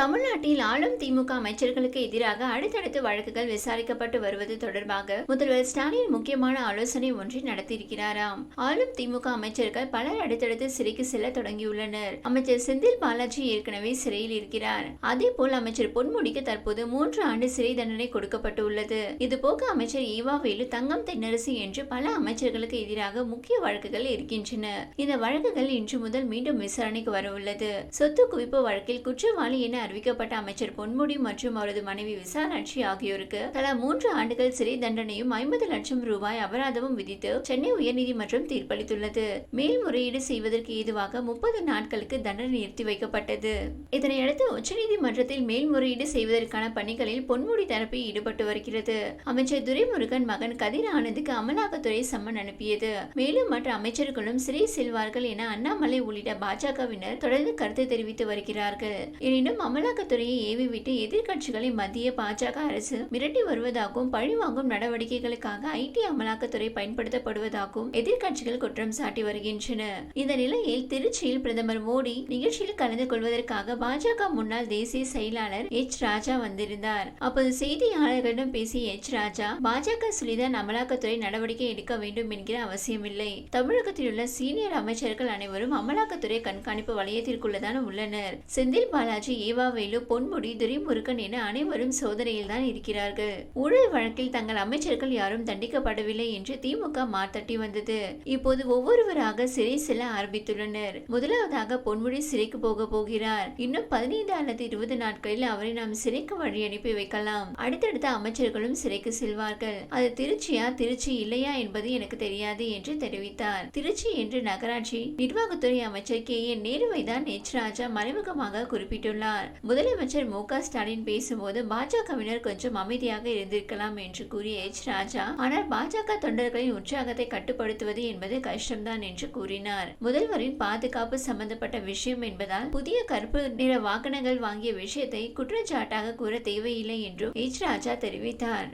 தமிழ்நாட்டில் ஆளும் திமுக அமைச்சர்களுக்கு எதிராக அடுத்தடுத்து வழக்குகள் விசாரிக்கப்பட்டு வருவது தொடர்பாக முதல்வர் ஸ்டாலின் முக்கியமான ஆலோசனை ஒன்றை நடத்தியிருக்கிறாராம். ஆளும் திமுக அமைச்சர்கள் பலர் அடுத்தடுத்து சிறைக்கு செல்ல தொடங்கியுள்ளனர். அமைச்சர் செந்தில் பாலாஜி ஏற்கனவே சிறையில் இருக்கிறார். அதே போல் அமைச்சர் பொன்முடிக்கு தற்போது மூன்று ஆண்டு சிறை தண்டனை கொடுக்கப்பட்டுள்ளது. இதுபோக அமைச்சர் ஈவா வேலு தங்கம் தென்னரசு என்று பல அமைச்சர்களுக்கு எதிராக முக்கிய வழக்குகள் இருக்கின்றன இந்த வழக்குகள் இன்று முதல் மீண்டும் விசாரணைக்கு வரவுள்ளது. சொத்து குவிப்பு வழக்கில் குற்றவாளி என அறிவிக்கப்பட்ட அமைச்சர் பொன்முடி மற்றும் அவரது மனைவி விசாலாட்சி ஆகியோருக்கு தலா மூன்று ஆண்டுகள் சிறை தண்டனையும் ஐம்பது லட்சம் ரூபாய் அபராதமும் விதித்து சென்னை உயர்நீதிமன்றம் தீர்ப்பளித்துள்ளது. மேல்முறையீடு செய்வதற்கு ஏதுவாக முப்பது நாட்களுக்கு தண்டனை நிறுத்தி வைக்கப்பட்டது. இதனையடுத்து உச்சநீதிமன்றத்தில் மேல்முறையீடு செய்வதற்கான பணிகளில் பொன்முடி தரப்பு ஈடுபட்டு வருகிறது. அமைச்சர் துரைமுருகன் மகன் கதிர் ஆனந்துக்கு அமலாக்கத்துறை சம்மன் அனுப்பியது. மேலும் மற்ற அமைச்சர்களும் சிறை செல்வார்கள் என அண்ணாமலை உள்ளிட்ட பாஜகவினர் தொடர்ந்து கருத்து தெரிவித்து வருகிறார்கள். எனினும் அமலாக்கத்துறையை ஏவிவிட்டு எதிர்கட்சிகளை மத்திய பாஜக அரசு மிரட்டி வருவதாகவும் பழிவாங்கும் நடவடிக்கைகளுக்காக ஐடி அமலாக்கத்துறை பயன்படுத்தப்படுவதாகவும் எதிர்கட்சிகள் குற்றம் சாட்டி வருகின்றன. இந்த நிலையில் திருச்சியில் பிரதமர் மோடி நிகழ்ச்சியில் கலந்து கொள்வதற்காக பாஜக முன்னாள் தேசிய செயலாளர் எச் ராஜா வந்திருந்தார். அப்போது செய்தியாளர்களிடம் பேசிய எச் ராஜா பாஜக சொல்லிதான் அமலாக்கத்துறை நடவடிக்கை எடுக்க வேண்டும் என்கிற அவசியமில்லை. தமிழகத்தில் உள்ள சீனியர் அமைச்சர்கள் அனைவரும் அமலாக்கத்துறை கண்காணிப்பு வலயத்திற்குள்ளதான் உள்ளனர். செந்தில் பாலாஜி ஏவ ஏவாவேலு பொன்முடி துரைமுருகன் என அனைவரும் சோதனையில் தான் இருக்கிறார்கள். ஊழல் வழக்கில் தங்கள் அமைச்சர்கள் யாரும் தண்டிக்கப்படவில்லை என்று திமுக மாத்தட்டி வந்தது. இப்போது ஒவ்வொருவராக சிறை செல்ல ஆரம்பித்துள்ளனர். முதலாவதாக பொன்முடி சிறைக்கு போக போகிறார். இன்னும் பதினைந்து அல்லது இருபது நாட்களில் அவரை நாம் சிறைக்கு வழி அனுப்பி வைக்கலாம். அடுத்தடுத்த அமைச்சர்களும் சிறைக்கு செல்வார்கள். அது திருச்சியா திருச்சி இல்லையா என்பது எனக்கு தெரியாது என்று தெரிவித்தார். திருச்சி என்று நகராட்சி நிர்வாகத்துறை அமைச்சர் கே. என். நேருவை தான் எச் ராஜா மறைமுகமாக குறிப்பிட்டுள்ளார். முதலமைச்சர் மு க ஸ்டாலின் பேசும்போது பாஜகவினர் கொஞ்சம் அமைதியாக இருந்திருக்கலாம் என்று கூறிய எச் ராஜா ஆனால் பாஜக தொண்டர்களின் உற்சாகத்தை கட்டுப்படுத்துவது என்பது கஷ்டம்தான் என்று கூறினார். முதல்வரின் பாதுகாப்பு சம்பந்தப்பட்ட விஷயம் என்பதால் புதிய கருப்பு நிற வாகனங்கள் வாங்கிய விஷயத்தை குற்றச்சாட்டாக கூற தேவையில்லை என்றும் எச் ராஜா தெரிவித்தார்.